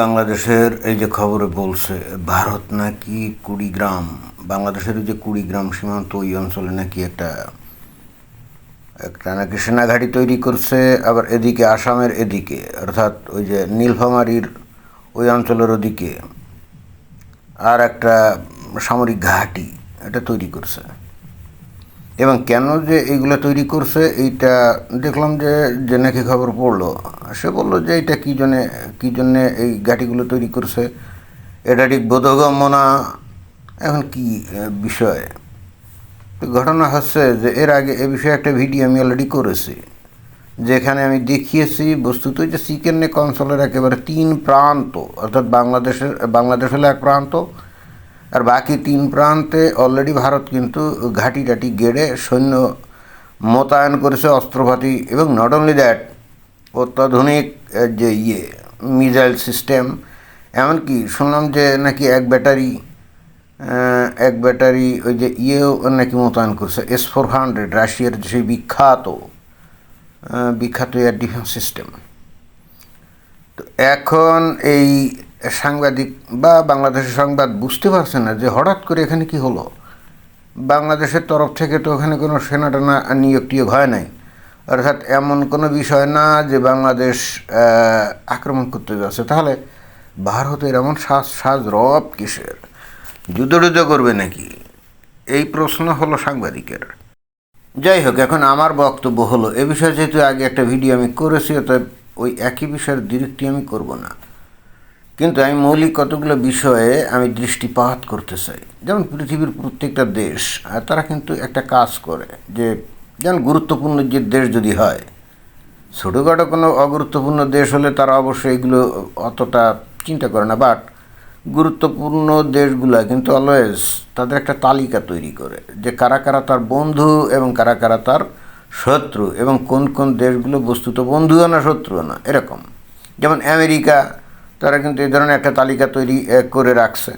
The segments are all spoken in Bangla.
বাংলাদেশের এই যে খবরে বলছে, ভারত নাকি কুড়িগ্রাম, বাংলাদেশের যে কুড়িগ্রাম সীমান্ত ওই অঞ্চলে নাকি একটা একটা নাকি সেনাঘাঁটি তৈরি করছে, আবার এদিকে আসামের এদিকে, অর্থাৎ ওই যে নীলফামারীর ওই অঞ্চলের ওদিকে, আর একটা সামরিক ঘাঁটি এটা তৈরি করছে। এবং কেন যে এইগুলো তৈরি করছে, এইটা দেখলাম যে যে নাকি খবর পড়ল। সে বলল যে এটা কী জন্যে কী জন্যে এই ঘাটিগুলো তৈরি করছে? এটা ঠিক বোধগম্য না? এখন কি বিষয়? তো ঘটনা হচ্ছে যে, এর আগে এ বিষয়ে একটা ভিডিও আমি অলরেডি করেছি, যেখানে আমি দেখিয়েছি বস্তুত যে চিকেন নেক অঞ্চলের একেবারে তিন প্রান্ত, অর্থাৎ বাংলাদেশের, বাংলাদেশ হলো এক প্রান্ত আর বাকি তিন প্রান্তে অলরেডি ভারত কিন্তু ঘাঁটি টাটি গেড়ে সৈন্য মোতায়েন করেছে অস্ত্রপাতি এবং নট অনলি দ্যাট অত্যাধুনিক যে ইয়ে মিজাইল সিস্টেম এমনকি শুনলাম যে নাকি এক ব্যাটারি এক ব্যাটারি ওই যে ইয়েও নাকি মোতায়েন করছে এস ফোর হান্ড্রেড রাশিয়ার যে সেই বিখ্যাত বিখ্যাত এয়ার ডিফেন্স সিস্টেম তো এখন এই সাংবাদিক বা বাংলাদেশের সংবাদ বুঝতে পারছে না যে হঠাৎ করে এখানে কি হলো। বাংলাদেশের তরফ থেকে তো ওখানে কোনো সেনা টেনা নিয়োগ টিয়োগ হয় নাই। অর্থাৎ এমন কোনো বিষয় না যে বাংলাদেশ আক্রমণ করতে যাচ্ছে। তাহলে ভারতের এমন সাজ সাজ রব কিসের? যুদ্ধ করবে নাকি? এই প্রশ্ন হলো সাংবাদিকের। যাই হোক, এখন আমার বক্তব্য হলো, এ বিষয়ে যেহেতু আগে একটা ভিডিও আমি করেছি, অতএব ওই একই বিষয়ের ডিরেক্টই আমি করব না। কিন্তু আমি মৌলিক কতগুলো বিষয়ে আমি দৃষ্টিপাত করতে চাই? যেমন পৃথিবীর প্রত্যেকটা দেশ তারা কিন্তু একটা কাজ করে যে যেমন গুরুত্বপূর্ণ যে দেশ যদি হয়, ছোটোখাটো কোনো অগুরুত্বপূর্ণ দেশ হলে তারা অবশ্যই এগুলো অতটা চিন্তা করে না। বাট গুরুত্বপূর্ণ দেশগুলা কিন্তু অলওয়েজ তাদের একটা তালিকা তৈরি করে যে কারা কারা তার বন্ধু এবং কারা কারা তার শত্রু এবং কোন কোন দেশগুলো বস্তুত বন্ধুও না শত্রুও না, এরকম। যেমন আমেরিকা তারা কিন্তু এই ধরনের একটা তালিকা তৈরি করে রাখছে।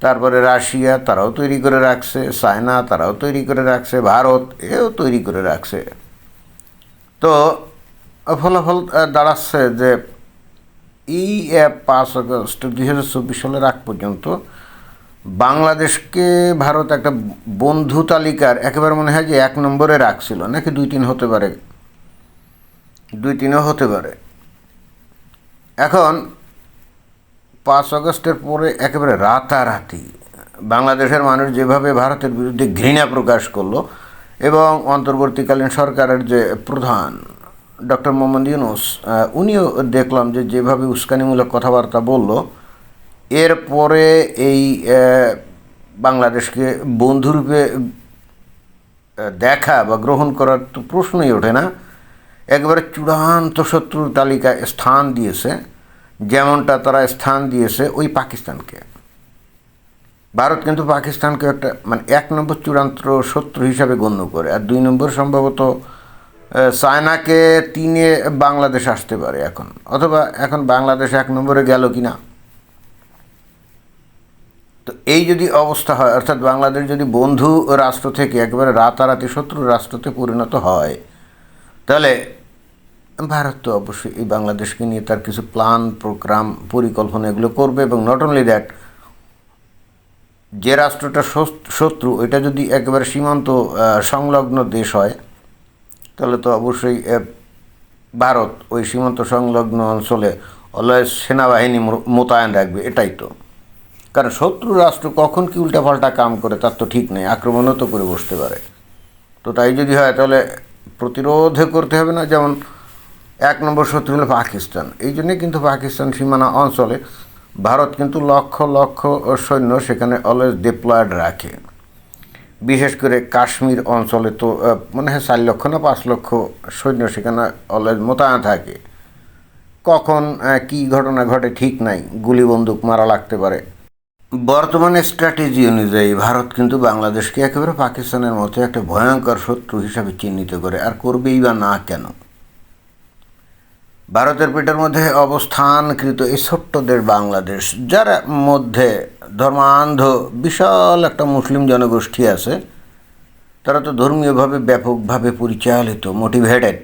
তারপরে রাশিয়া তারাও তৈরি করে রাখছে, চায়না তারাও তৈরি করে রাখছে, ভারত এও তৈরি করে রাখছে। তো, ফলাফল দাঁড়াচ্ছে যে এই পাঁচ আগস্ট দুই হাজার চব্বিশ সালের আগ পর্যন্ত বাংলাদেশকে ভারত একটা বন্ধু তালিকার একেবারে মনে হয় যে এক নম্বরে রাখছিল, নাকি দুই তিন হতে পারে। দুই তিনও হতে পারে। এখন পাঁচ আগস্টের পরে একেবারে রাতারাতি বাংলাদেশের মানুষ যেভাবে ভারতের বিরুদ্ধে ঘৃণা প্রকাশ করল এবং অন্তর্বর্তীকালীন সরকারের যে প্রধান ডক্টর মোহাম্মদ ইউনুস উনিও দেখলাম যে যেভাবে উস্কানিমূলক কথাবার্তা বলল, এরপরে এই বাংলাদেশকে বন্ধুরূপে দেখা বা গ্রহণ করার তো প্রশ্নই ওঠে না। একবারে চূড়ান্ত শত্রুর তালিকায় স্থান দিয়েছে। যেমনটা তারা স্থান দিয়েছে ওই পাকিস্তানকে। ভারত কিন্তু পাকিস্তানকে একটা মানে এক নম্বর চূড়ান্ত শত্রু হিসাবে গণ্য করে। আর দুই নম্বর সম্ভবত চায়নাকে তিনে বাংলাদেশ আসতে পারে এখন। অথবা এখন বাংলাদেশ এক নম্বরে গেল কি না তো এই যদি অবস্থা হয়, অর্থাৎ বাংলাদেশ যদি বন্ধু রাষ্ট্র থেকে একেবারে রাতারাতি শত্রু রাষ্ট্রতে পরিণত হয়, তাহলে ভারত তো অবশ্যই এই বাংলাদেশকে নিয়ে তার কিছু প্ল্যান প্রোগ্রাম পরিকল্পনা এগুলো করবে এবং নট অনলি দ্যাট যে রাষ্ট্রটা শত্রু, এটা যদি একেবারে সীমান্ত সংলগ্ন দেশ হয়, তাহলে তো অবশ্যই ভারত ওই সীমান্ত সংলগ্ন অঞ্চলে অলওয়েজ সেনাবাহিনী মোতায়েন রাখবে, এটাই তো। কারণ শত্রু রাষ্ট্র কখন কি উল্টাপাল্টা কাম করে তার তো ঠিক নেই, আক্রমণও তো করে বসতে পারে। তো তাই যদি হয় তাহলে প্রতিরোধে করতে হবে না, যেমন এক নম্বর শত্রু হলো পাকিস্তান। এই জন্যে কিন্তু পাকিস্তান সীমানা অঞ্চলে ভারত কিন্তু লক্ষ লক্ষ সৈন্য সেখানে অলওয়েজ ডিপ্লয়েড রাখে। বিশেষ করে কাশ্মীর অঞ্চলে তো মনে হয় চার লক্ষ না পাঁচ লক্ষ সৈন্য সেখানে অলওয়েজ মোতায়েন থাকে। কখন কী ঘটনা ঘটে ঠিক নাই গুলি বন্দুক মারা লাগতে পারে। বর্তমানে স্ট্র্যাটেজি অনুযায়ী ভারত কিন্তু বাংলাদেশকে একেবারে পাকিস্তানের মতো একটা ভয়ঙ্কর শত্রু হিসাবে চিহ্নিত করে, আর করবেই বা না কেন? ভারতের পেটের মধ্যে অবস্থানকৃত এই ছোট্ট দেশ বাংলাদেশ, যার মধ্যে ধর্মান্ধ, বিশাল একটা মুসলিম জনগোষ্ঠী আছে, তারা তো ধর্মীয়ভাবে ব্যাপকভাবে পরিচালিত মোটিভেটেড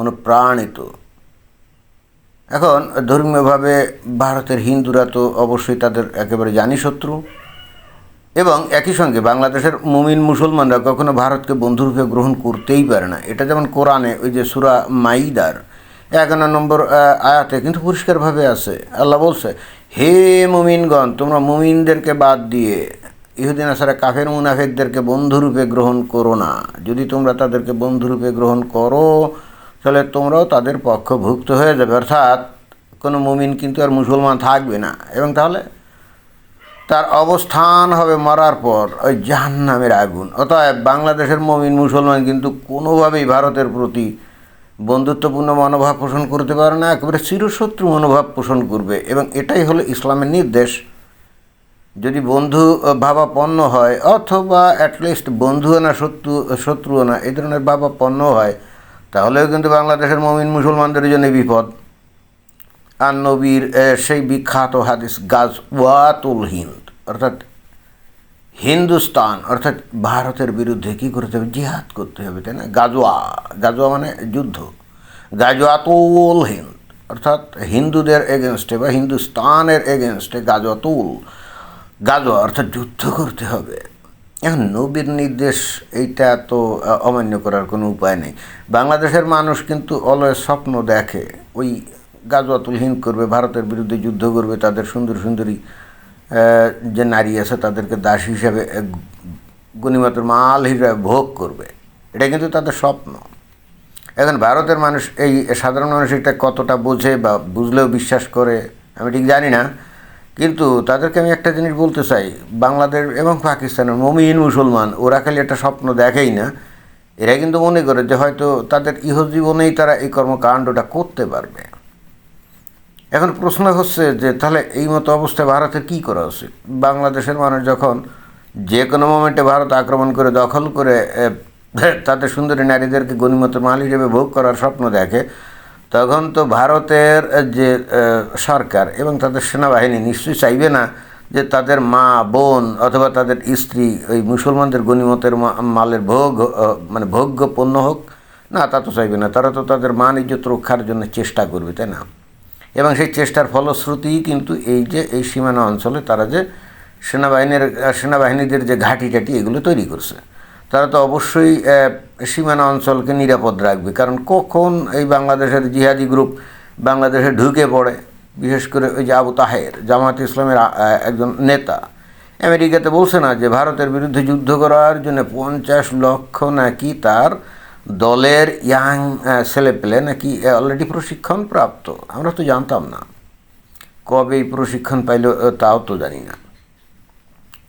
অনুপ্রাণিত। এখন ধর্মীয়ভাবে ভারতের হিন্দুরা তো অবশ্যই তাদের একেবারে জানি শত্রু এবং একই সঙ্গে বাংলাদেশের মুমিন মুসলমানরা কখনো ভারতকে বন্ধুরূপে গ্রহণ করতেই পারে না। এটা যেমন কোরআনে ওই যে সুরা মাইদার একান্ন নম্বর আয়াতে কিন্তু পরিষ্কারভাবে আছে। আল্লাহ বলছে, হে মুমিনগণ, তোমরা মুমিনদেরকে বাদ দিয়ে ইহুদিন আসারা কাফের, মুনাফেকদেরকে বন্ধুরূপে গ্রহণ করো না। যদি তোমরা তাদেরকে বন্ধুরূপে গ্রহণ করো, তাহলে তোমরাও তাদের পক্ষভুক্ত হয়ে যাবে। অর্থাৎ, কোনো মুমিন কিন্তু আর মুসলমান থাকবে না। এবং তাহলে তার অবস্থান হবে মরার পর, ওই জাহান্নামের আগুন। অতএব বাংলাদেশের মমিন, মুসলমান কিন্তু কোনোভাবেই ভারতের প্রতি বন্ধুত্বপূর্ণ মনোভাব পোষণ করতে পারে না, একেবারে চিরশত্রু মনোভাব পোষণ করবে এবং এটাই হলো ইসলামের নির্দেশ। যদি বন্ধু ভাবাপন্ন হয়, অথবা অ্যাটলিস্ট বন্ধুও না, শত্রু, শত্রুও না, এই ধরনের ভাবাপন্ন হয়, তাহলেও কিন্তু বাংলাদেশের মমিন মুসলমানদের জন্য বিপদ। আর নবীর সেই বিখ্যাত হাদিস, গাজওয়াতুল হিন্দ, অর্থাৎ হিন্দুস্তান, অর্থাৎ ভারতের বিরুদ্ধে কী করতে হবে? জিহাদ করতে হবে, তাই না? গাজোয়া গাজোয়া মানে যুদ্ধ। গাজওয়াতুল হিন্দ, অর্থাৎ হিন্দুদের এগেনস্টে বা হিন্দুস্তানের এগেনস্টে গাজওয়াতুল গাজোয়া অর্থাৎ যুদ্ধ করতে হবে। এখন নবীর নির্দেশ, এইটা তো অমান্য করার কোনো উপায় নেই। বাংলাদেশের মানুষ কিন্তু অলয় স্বপ্ন দেখে, ওই গাজওয়াতুল হিন্দ করবে, ভারতের বিরুদ্ধে যুদ্ধ করবে, তাদের সুন্দর সুন্দরী যে নারী আছে তাদেরকে দাস হিসাবে গণিমতের মাল হিসাবে ভোগ করবে। এটা কিন্তু তাদের স্বপ্ন। এখন ভারতের মানুষ এই সাধারণ মানুষ এটা কতটা বোঝে বা বুঝলেও বিশ্বাস করে, আমি ঠিক জানি না। কিন্তু তাদেরকে আমি একটা জিনিস বলতে চাই, বাংলাদেশ এবং পাকিস্তানের মমিন মুসলমান, ওরা খালি একটা স্বপ্ন দেখেই না। এরা কিন্তু মনে করে যে হয়তো তাদের ইহজীবনেই তারা এই কর্মকাণ্ডটা করতে পারবে। এখন প্রশ্ন হচ্ছে যে তাহলে এই মতো অবস্থায় ভারতের কী করা উচিত? বাংলাদেশের মানুষ যখন যে কোনো মোমেন্টে ভারত আক্রমণ করে, দখল করে তাদের সুন্দরী নারীদেরকে গণিমতের মাল হিসেবে ভোগ করার স্বপ্ন দেখে, তখন তো ভারতের যে সরকার এবং তাদের সেনাবাহিনী নিশ্চয়ই চাইবে না যে তাদের মা, বোন অথবা তাদের স্ত্রী ওই মুসলমানদের গণিমতের মালের ভোগ মানে ভোগ্য পণ্য হোক, না তা তো চাইবে না। তারা তো তাদের মান ইজ্জত রক্ষার জন্য চেষ্টা করবে, তাই না? এবং সেই চেষ্টার ফলশ্রুতিই কিন্তু এই যে, এই সীমানা অঞ্চলে তারা যে সেনাবাহিনীর, সেনাবাহিনীদের যে ঘাঁটি টাটি এগুলো তৈরি করছে। তারা তো অবশ্যই সীমানা অঞ্চলকে নিরাপদ রাখবে। কারণ কখন এই বাংলাদেশের জিহাদি গ্রুপ বাংলাদেশে ঢুকে পড়ে, বিশেষ করে ওই যে আবু তাহের জামাত ইসলামের একজন নেতা, আমেরিকাতে বলছে না যে, ভারতের বিরুদ্ধে যুদ্ধ করার জন্য পঞ্চাশ লক্ষ নাকি তার দলের ইয়াং ছেলেপেলে নাকি অলরেডি প্রশিক্ষণ প্রাপ্ত আমরা তো জানতাম না। কবে এই প্রশিক্ষণ পাইল তাও তো জানি না।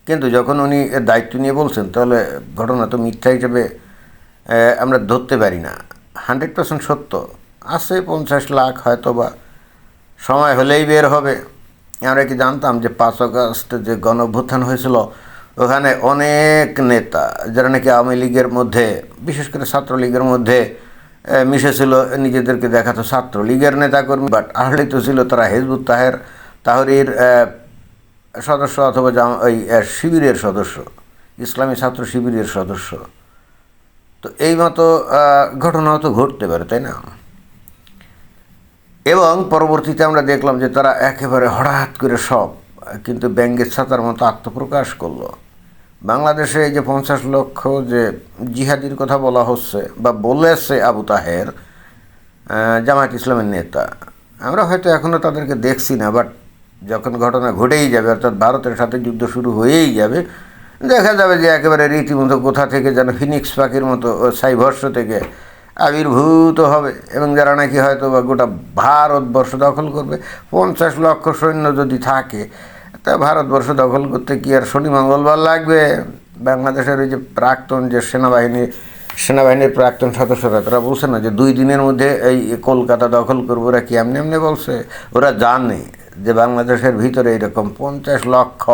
কিন্তু যখন উনি দায়িত্ব নিয়ে বলছেন, তাহলে ঘটনা তো মিথ্যা হিসেবে আমরা ধরতে পারি না। হান্ড্রেড পার্সেন্ট সত্য। আছে পঞ্চাশ লাখ হয়তো বা সময় হলেই বের হবে। আমরা কি জানতাম যে পাঁচ আগস্ট যে গণ হয়েছিল ওখানে অনেক নেতা, যারা নাকি আওয়ামী লীগের মধ্যে, বিশেষ করে ছাত্রলীগের মধ্যে মিশেছিল, নিজেদেরকে দেখাতো ছাত্রলীগের নেতাকর্মী বাট আহলি তো ছিল তারা হেজবুত তাহের, তাহরির সদস্য অথবা ওই শিবিরের সদস্য, ইসলামী ছাত্র শিবিরের সদস্য। তো এই মতো ঘটনাও তো ঘটতে পারে, তাই না? এবং পরবর্তীতে আমরা দেখলাম যে তারা একেবারে হঠাৎ করে সব, কিন্তু ব্যাঙ্গের ছাতার মতো আত্মপ্রকাশ করল। বাংলাদেশে এই যে পঞ্চাশ লক্ষ যে জিহাদির কথা বলা হচ্ছে বা বলেছে আবু তাহের জামায়াত ইসলামের নেতা, আমরা হয়তো এখনও তাদেরকে দেখছি না বাট যখন ঘটনা ঘটেই যাবে, অর্থাৎ ভারতের সাথে যুদ্ধ শুরু হয়েই যাবে, দেখা যাবে যে একেবারে রীতিমতো কোথা থেকে যেন ফিনিক্স পাখির মতো সাইভর্ষ থেকে আবির্ভূত হবে, এবং যারা নাকি হয়তো বা গোটা ভারতবর্ষ দখল করবে, পঞ্চাশ লক্ষ সৈন্য যদি থাকে তা ভারতবর্ষ দখল করতে কি আর শনি, মঙ্গলবার লাগবে? বাংলাদেশের ওই যে প্রাক্তন যে সেনাবাহিনী সেনাবাহিনীর প্রাক্তন সদস্যরা, তারা বলছে না যে দুই দিনের মধ্যে এই কলকাতা দখল করব, ওরা কি এমনি এমনি বলছে? ওরা জানে যে বাংলাদেশের ভিতরে এরকম পঞ্চাশ লক্ষ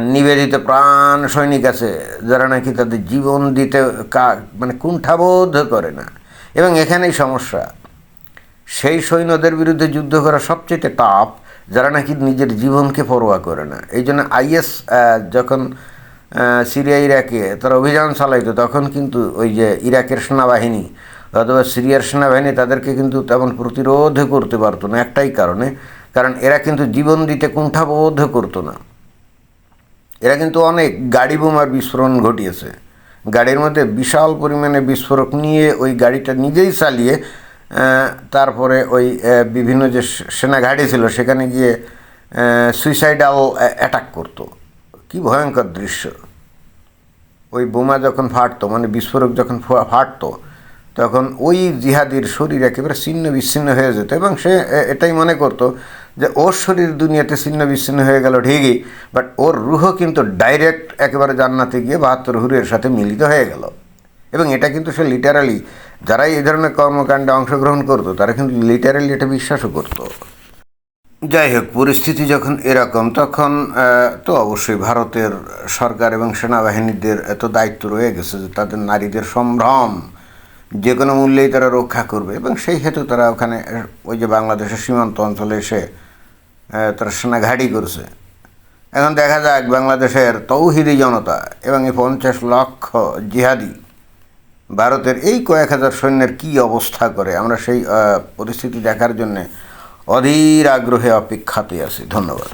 নিবেদিত প্রাণ সৈনিক আছে, যারা নাকি তাদের জীবন দিতে কা- মানে কুণ্ঠাবোধ করে না। এবং এখানেই সমস্যা। সেই সৈন্যদের বিরুদ্ধে যুদ্ধ করা সবচেয়ে টাফ যারা নাকি নিজের জীবনকে পরোয়া করে না। এই জন্য আইএস যখন সিরিয়া, ইরাকে তারা অভিযান চালাইতো, তখন কিন্তু ওই যে ইরাকের সেনাবাহিনী অথবা সিরিয়ার সেনাবাহিনী তাদেরকে কিন্তু তেমন প্রতিরোধ করতে পারতো না একটাই কারণে। কারণ এরা কিন্তু জীবন দিতে কুণ্ঠাবোধ করতো না। এরা কিন্তু অনেক গাড়ি বোমার বিস্ফোরণ ঘটিয়েছে। গাড়ির মধ্যে বিশাল পরিমাণে বিস্ফোরক নিয়ে ওই গাড়িটা নিজেই চালিয়ে তারপরে ওই বিভিন্ন যে সেনা ঘাঁটি ছিল, সেখানে গিয়ে সুইসাইডাল অ্যাটাক করতো। কি ভয়ঙ্কর দৃশ্য। ওই বোমা যখন ফাটতো মানে বিস্ফোরক যখন ফাটতো, তখন ওই জিহাদির শরীর একেবারে ছিন্ন বিচ্ছিন্ন হয়ে যেত এবং সে এটাই মনে করতো যে ওর শরীর দুনিয়াতে ছিন্ন বিচ্ছিন্ন হয়ে গেল ঠিকই বাট ওর রুহ কিন্তু ডাইরেক্ট একেবারে জান্নাতে গিয়ে বাহাত্তর হুরের সাথে মিলিত হয়ে গেল। এবং এটা কিন্তু সে লিটারালি যারাই এই ধরনের কর্মকাণ্ডে অংশগ্রহণ করতো, তারা কিন্তু লিটারালি এটা বিশ্বাসও করতো। যাই হোক, পরিস্থিতি যখন এরকম, তখন তো অবশ্যই ভারতের সরকার এবং সেনাবাহিনীদের এত দায়িত্ব রয়ে গেছে যে তাদের নারীদের সম্ভ্রম যে কোনো মূল্যেই তারা রক্ষা করবে এবং সেই হেতু তারা ওখানে, ওই যে বাংলাদেশের সীমান্ত অঞ্চলে এসে তারা সেনা ঘাঁটি করছে। এখন দেখা যাক বাংলাদেশের তৌহিদি জনতা এবং এই পঞ্চাশ লক্ষ জিহাদি ভারতের এই কয়েক হাজার সৈন্যের কী অবস্থা করে? আমরা সেই পরিস্থিতি দেখার জন্যে অধীর আগ্রহে অপেক্ষাতে আছি। ধন্যবাদ।